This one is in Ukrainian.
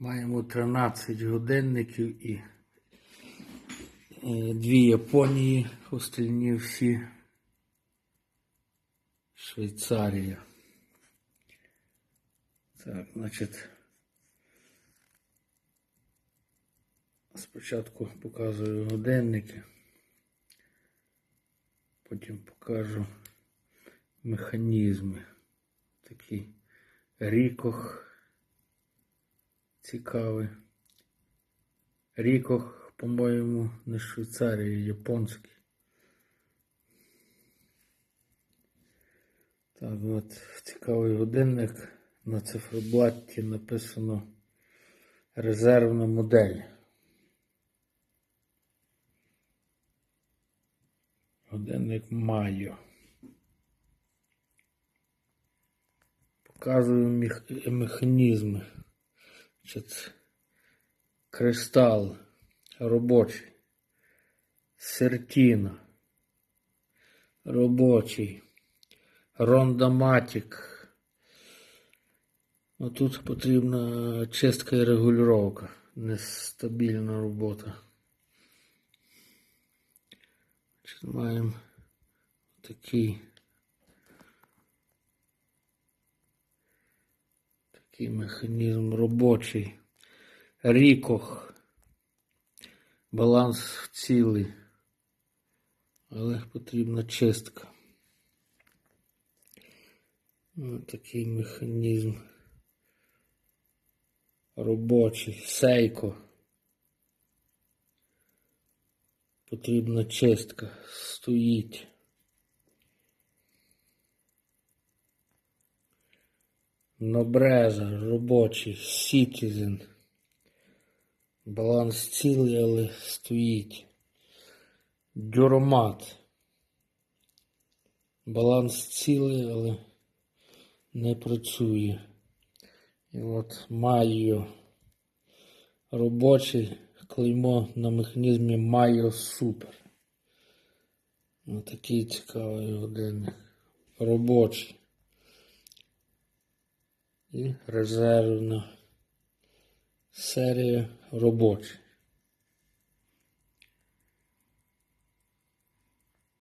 Маємо 13 годинників і е, дві Японії, остальні всі Швейцарія. Так, значить. Спочатку показую годинники, потім покажу механізми. Такий рікох цікавий. Рікох, по-моєму, не Швейцарії, японський. Так, от цікавий годинник. На циферблаті написано резервна модель. Годинник Майо. Показую мех... механізми. Значить, кристал робочий. Сертіна. Робочий. Рондоматик. Ну, тут потрібна чистка і регулювання. Нестабільна робота. Значить, Маємо такий такий механізм робочий. Рікох. Баланс цілий. Але потрібна чистка. Ось такий механізм. Робочий. Сейко. Потрібна чистка. Стоїть. Нобреза, робочий, Citizen. Баланс цілий, але стоїть. Дюромат. Баланс цілий, але не працює. І от Майо. Робочий клеймо на механізмі Майо Супер. Ось такий цікавий годинник. Робочий. І резервна серія робочий.